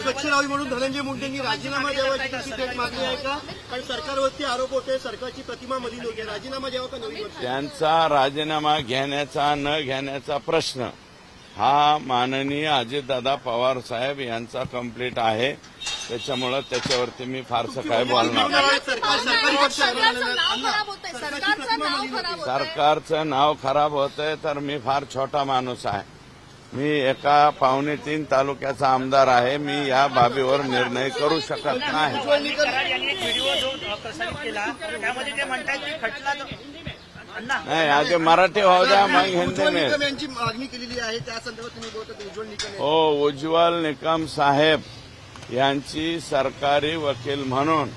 स्वच्छ राहावी म्हणून धनंजय मुंडेंनी राजीनामा द्यावा अशी तुमची थेट मागणी आहे का? कारण सरकारवरती आरोप होते सरकारची प्रतिमा मलिन होते. राजीनामा द्यावा का नवीन त्यांचा राजीनामा घेण्याचा न घेण्याचा प्रश्न हा माननीय अजितदादा पवार साहेब यांचा कंप्लीट आहे. त्याच्यामुळं त्याच्यावरती मी फारसं काय बोलणार सरकारचं नाव खराब होतंय तर मी फार छोटा माणूस आहे. मी एका पावणे तीन तालुक्याचा आमदार आहे. मी या बाबीवर निर्णय करू शकत नाही. नाही आधी मराठी होऊ द्या मग हिंदी यांची मागणी केलेली आहे. त्या संदर्भात. हो उज्ज्वल निकम साहेब यांची सरकारी वकील म्हणून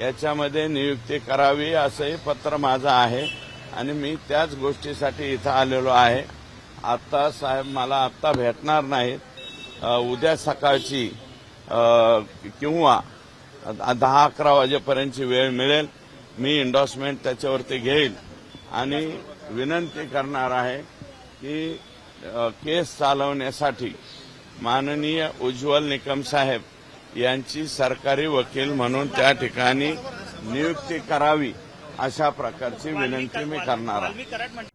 याच्यामध्ये नियुक्ती करावी असंही पत्र माझं आहे आणि मी त्याच गोष्टीसाठी इथं आलेलो आहे. आत्ता साहेब मला आत्ता भेटणार नाहीत. उद्या सकाळची किंवा दहा अकरा वाजेपर्यंतची वेळ मिळेल. मी इंडॉर्समेंट त्याच्यावरती घेईल. आणि विनंती करणार आहे की केस चालवण्यासाठी माननीय उज्ज्वल निकम साहेब यांची सरकारी वकील म्हणून त्या ठिकाणी नियुक्ती करावी अशा प्रकारची विनंती मी करणार आहे.